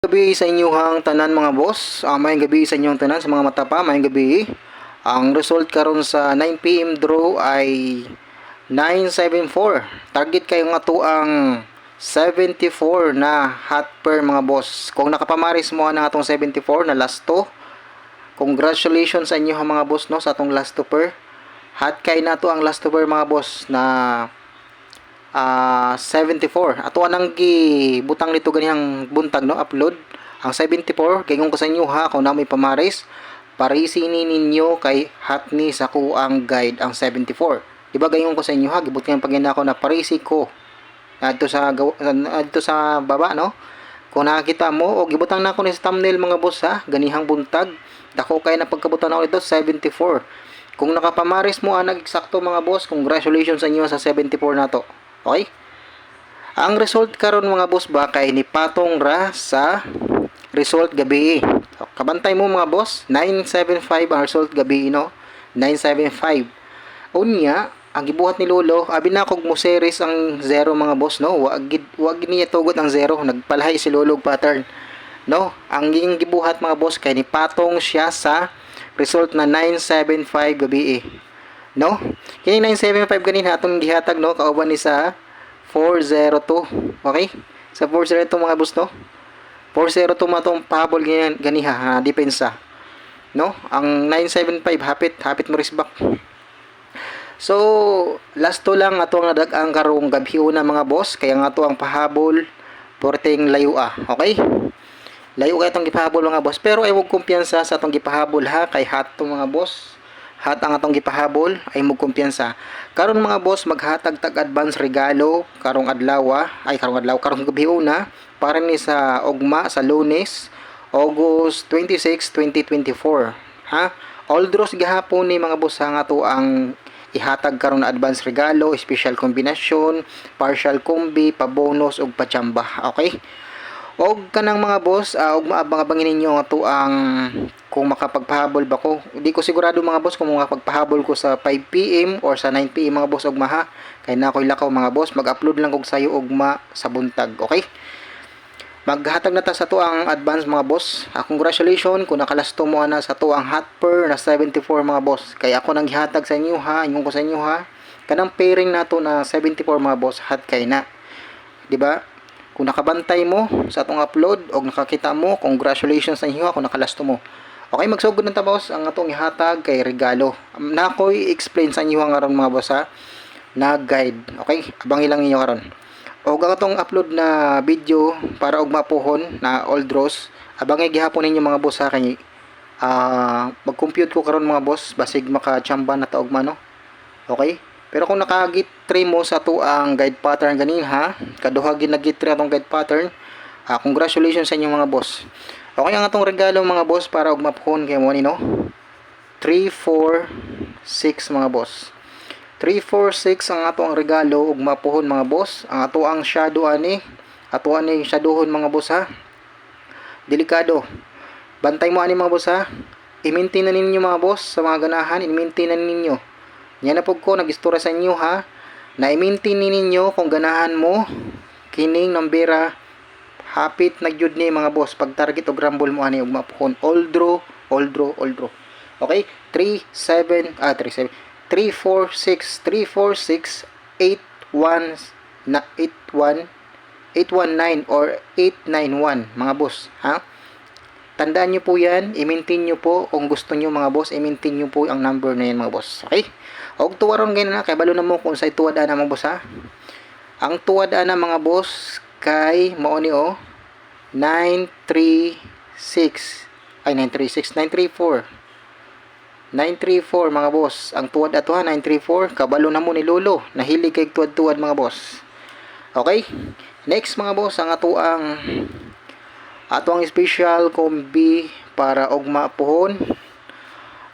gabi sa inyong tanan mga boss. Uh, mayong gabi sa inyong tanan sa mga mata pa, mayong gabi. Ang result karon sa 9pm draw ay 974. Target kayo nga to ang 74 na hot per mga boss. Kung nakapamaris mo na atong 74 na last to, congratulations sa inyo mga boss no sa atong last to per. Hot kay na to ang last to per mga boss na ah 74 ato anang gi butang nito ganihang buntag no? Upload. Ang 74 kay kung ko sa inyo ha kung na may pamaris parisini ninyo kay hatni sa ko ang guide ang 74 di ba gayon ko sa inyo ha gibut nga pagina ko na parisi ko. Adto sa adto sa baba no? Kung nakakita mo o gibutang na ko ni sa thumbnail mga boss ha ganihang buntag dako kay na pagkabutan ako ito 74 kung nakapamaris mo anag eksakto mga boss congratulations sa inyo sa 74 na to Okay? Ang result karon mga boss ba kay ni patong ra sa result gabi. So, kabantay mo mga boss, 975 ang result gabi no. 975. Unya, ang gibuhat ni Lolo, abi na kog mo series ang zero mga boss no. Wag wag niya tugot ang zero, nagpalahay si Lolo pattern. No, ang ging gibuhat mga boss kay ni patong siya sa result na 975 gabi. No? Kini 975 ganina atong gihatag no kauban ni sa 402. Okay? Sa 402 mga boss no. 402 matong pahabol ganyan ganiha ha, depensa. No? Ang 975 hapit hapit mo risbak. So, last to lang ato ang nadag ang karong gabi una mga boss kaya nga to ang pahabol porting layo ah. Okay? Layo kay itong gipahabol mga boss pero ay huwag kumpiyansa sa atong gipahabol ha kay hat to mga boss hat ang atong gipahabol ay mo kumpiyansa. Karon mga boss maghatag tag advance regalo karong adlaw ah. ay karong adlaw karong gabi una para ni sa ugma sa Lunes August 26, 2024. Ha? All draws gihapon ni mga boss ha nga to ang ihatag karon na advance regalo, special kombinasyon, partial combi, pa-bonus ug pa-chamba. Okay? Og kanang mga boss, uh, og maabang-abangin ninyo nga to ang kung makapagpahabol ba ko. Hindi ko sigurado mga boss kung makapagpahabol ko sa 5 PM or sa 9 PM mga boss og maha. Kay na ako'y lakaw mga boss, mag-upload lang og sayo ugma sa buntag, okay? Maghatag na ta sa to ang advance mga boss. Ah, congratulations kung nakalasto mo na sa to ang hot per na 74 mga boss. Kaya ako nang gihatag sa inyo ha, inyong ko sa inyo ha. Kanang pairing nato na 74 mga boss, hot kay na. 'Di ba? Kung nakabantay mo sa atong upload o nakakita mo, congratulations sa inyo kung nakalasto mo. Okay, magsugod ng tabos ang atong ihatag kay regalo. Um, na ako'y explain sa inyo ang aron mga boss ha, na guide. Okay, abang ilang inyo karon. O ang atong upload na video para og mapuhon na all draws, abangay gihapon ninyo mga boss ha kay ah mag-compute ko karon mga boss basig maka-chamba na taog man no. Okay? Pero kung nakagit 3 mo sa to ang guide pattern ganin ha, kaduha ginagit 3 atong guide pattern, ah, congratulations sa inyo mga boss. Okay ang atong regalo mga boss para og mapuhon kay mo ni no. 3 4 6 mga boss. 3 4 6 ang ato ang regalo ug mapuhon mga boss. Ang ato ang shadow ani, ato ani shadowhon mga boss ha. Delikado. Bantay mo ani mga boss ha. I-maintain na ninyo mga boss sa mga ganahan, i-maintain na ninyo. Yan na po ko nag-istorya sa inyo ha. Na i-maintain ni ninyo kung ganahan mo kining nambera hapit na gyud ni mga boss. Pag target og rumble mo ani og mapuhon all draw all draw all draw. Okay? 3 7 ah 3 7 3 4 6 3 4 6 8 1 na 8 1 819 or 891 mga boss. Ha Tandaan nyo po yan, i-maintain nyo po kung gusto nyo mga boss, i-maintain nyo po ang number na yan mga boss. Okay? Og tuwaron ganyan na, kay balo na mo kung sa tuwad na mga boss ha. Ang tuwad na mga boss, kay mao ni o 936 ay 936 934 934 mga boss ang tuwad ato ha 934 kabalo na mo ni lolo nahilig kay tuwad-tuwad mga boss okay next mga boss ang ato ang ato ang special kombi para og mapuhon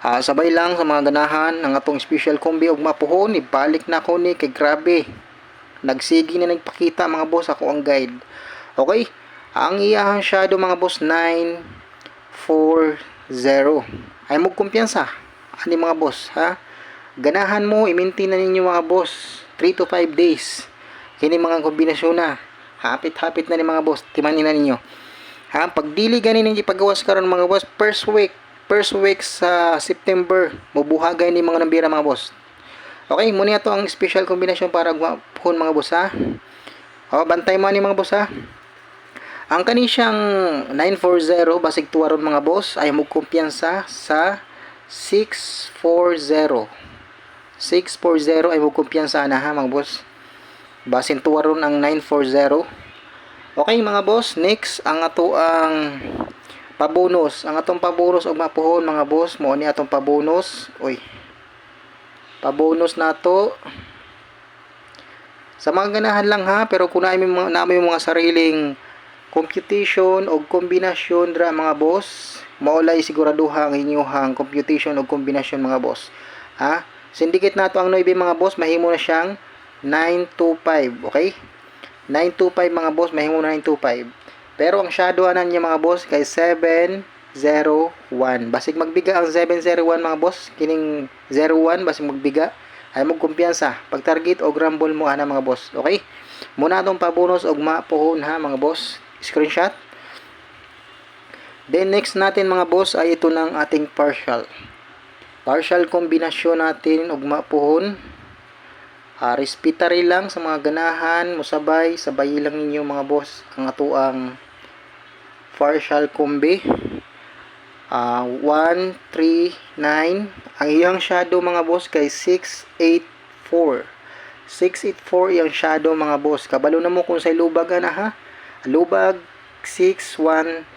Ah, sabay lang sa mga ganahan ang atong special kombi og mapuhon ibalik na ko ni kay grabe. Nagsigi na nagpakita mga boss. Ako ang guide. Okay? Ang iyahang shadow mga boss 940 ay mo kumpiyansa. Ani mga boss ha? Ganahan mo i-maintain na ninyo mga boss 3 to 5 days. Kini mga kombinasyon na. Hapit hapit na ni mga boss. Timanin na ninyo Ha, pag dili ganin yung ipagawas karon mga boss, first week, first week sa September, mubuhagay ni mga nambira mga boss. Okay, muna to ang special kombinasyon para gumapon mga boss ha. O, bantay mo ni mga boss ha. Ang kani siyang 940 basig tuwaron mga boss ay magkumpiyansa sa 640. 640 ay magkumpiyansa na ha mga boss. Basin tuwaron ang 940. Okay mga boss, next ang ato ang pabonus. Ang atong pabonus og mapuhon mga boss, mo ni atong pabonus. Uy. Pabonus nato. Sa mga ganahan lang ha, pero kung namin mga namin mga sariling computation o kombinasyon dra mga boss, maulay siguraduha ang inyuhang computation o kombinasyon mga boss. Ha? Syndicate nato ang 9 mga boss, mahimo na siyang 925, okay? 925 mga boss, mahimo na 925. Pero ang shadowhanan niya mga boss kay 701. Basig magbiga ang 701 mga boss, kining 01 basig magbiga ay mo kumpiyansa. Pag target o grumble mo ana mga boss, okay? Muna atong pabonus og mapuhon ha mga boss. Screenshot. Then next natin mga boss ay ito ng ating partial. Partial kombinasyon natin og mapuhon. Uh, respiratory lang sa mga ganahan, musabay, sabay lang ninyo mga boss ang atuang partial kombi. Uh, 1, 3, 9. Ang iyang shadow mga boss kay 684. 684 iyang shadow mga boss. Kabalo na mo kung sa lubag na ha. Lubag 613.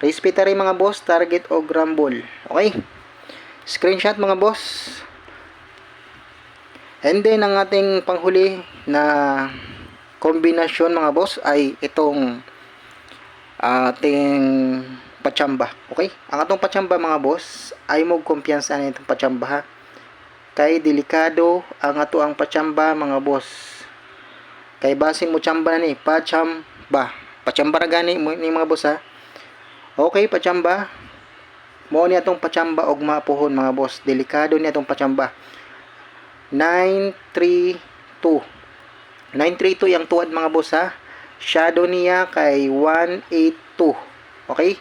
Respiratory mga boss, target o grumble. Okay? Screenshot mga boss. And then ang ating panghuli na kombinasyon mga boss ay itong ating pachamba. Okay? Ang atong pachamba mga boss ay mo kumpiyansa na itong pachamba ha. Kay delikado ang ato ang pachamba mga boss. Kay basin mo chamba na ni pachamba. Pachamba ra gani ni mga boss ha. Okay, pachamba. Mo ni atong pachamba og mapuhon mga boss. Delikado ni atong pachamba. 932. 932 yung tuwad mga boss ha. Shadow niya kay 182. Okay?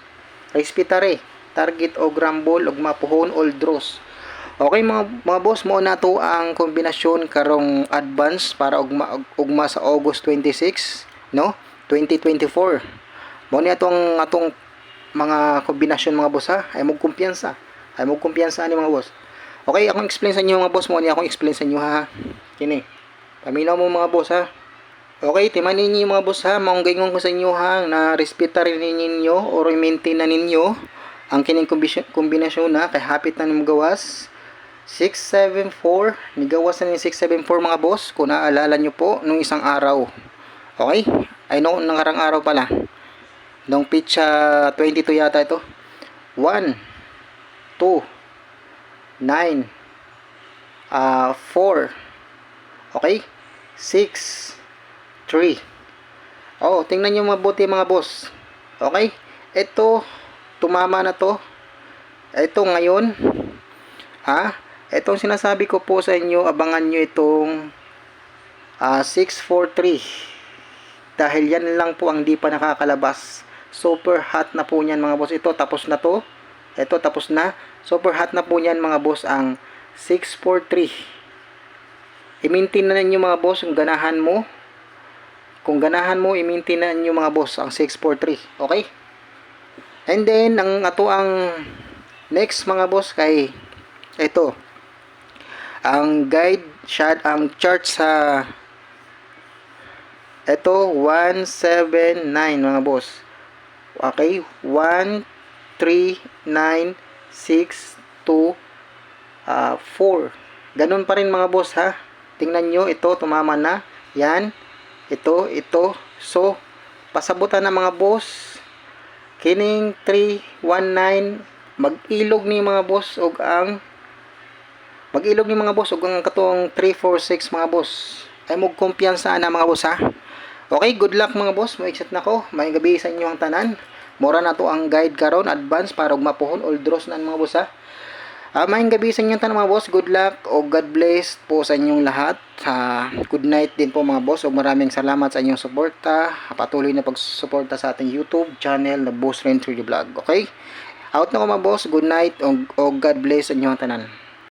Respiratory. Target o grumble og mapuhon all draws. Okay mga mga boss mo na to ang kombinasyon karong advance para ugma ugma sa August 26, no? 2024. Mo ni atong atong mga kombinasyon mga boss ha. Ay mo kumpiyansa. Ay mo kumpiyansa ni mga boss. Okay, akong explain sa inyo mga boss mo ni akong explain sa inyo ha. Kini. Paminaw mo mga boss ha. Okay, timan ninyo mga boss ha. Maunggayon ko sa inyo ha na respiratory ninyo or maintain na ninyo ang kining kombinasyon na kay hapit na nimo gawas. 674, nigawas na ni 674 mga boss kung naalala nyo po nung isang araw. Okay? Ay no, nangarang araw pala. Nung pitcha 22 yata ito. 1 2 9 uh, 4 Okay? 6 3 Oh, tingnan nyo mabuti mga boss. Okay? Ito, tumama na to. Ito ngayon, ha? Itong sinasabi ko po sa inyo, abangan nyo itong uh, 643. Dahil yan lang po ang di pa nakakalabas. Super hot na po niyan mga boss. Ito tapos na to. Ito tapos na. Super hot na po niyan mga boss ang 643. I-maintain na ninyo mga boss yung ganahan mo. Kung ganahan mo, i-maintain na ninyo mga boss ang 643. Okay? And then, ang ato ang next mga boss kay ito ang guide shot ang chart sa ito 179 mga boss okay 1 3 9 6 2 uh, 4 ganun pa rin mga boss ha tingnan nyo ito tumama na yan ito ito so pasabutan na mga boss kining 319 mag-ilog ni mga boss og ang Mag-ilog ni mga boss ug ang katong 346 mga boss. Ay mo kumpiyansa na mga boss ha. Okay, good luck mga boss. Mo exit na ko. May gabi sa inyo ang tanan. Mora na to ang guide karon advance para og mapuhon all draws na mga boss ha. Ah, maayong gabi sa inyong tanong mga boss. Good luck o God bless po sa inyong lahat. Ah, good night din po mga boss. O maraming salamat sa inyong suporta. Patuloy na pagsuporta sa ating YouTube channel na Boss Ren 3D Vlog. Okay? Out na ko mga boss. Good night o, o God bless sa inyong tanan.